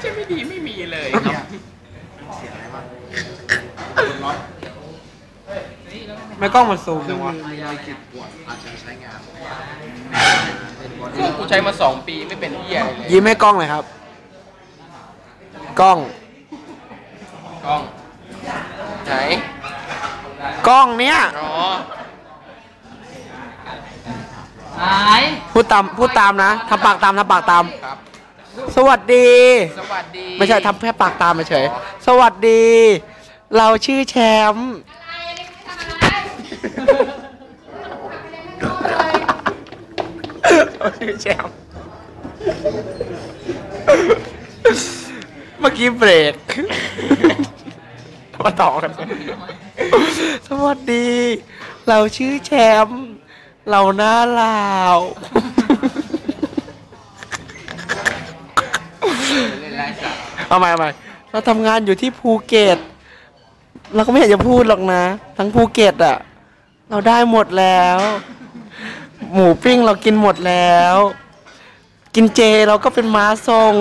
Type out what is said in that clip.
ใช่ไม่ดีไม่มีเลยครับเสียอะไรบ้างไม่กล้องมันซูมซึ่จังงวะมีรอยขีดข่วนอาจจะใช้งานเป็นบอเครื่องกูใช้มาสองปีไม่เป็นเหี้ยอะไรเลยยิ้มให้กล้องเลยครับ กล้อง กล้องไหนกล้องเนี้ยอ๋อหายพูดตามพูดตามนะทำปากตามทำปากตามครับ สวัสดี สวัสดี ไม่ใช่ทำแค่ปากตามเฉยๆสวัสดี เราชื่อแชมป์เราชื่อแชมป์เมื่อกี้เบรกมาต่อกัน สวัสดี เราชื่อแชมป์ เราหน้าลาว เอาใหม่เอาใหม่เราทำงานอยู่ที่ภูเก็ต เราก็ไม่อยากจะพูดหรอกนะ ทั้งภูเก็ตอะเราได้หมดแล้ว หมูปิ้งเรากินหมดแล้ว กินเจเราก็เป็นม้าทรง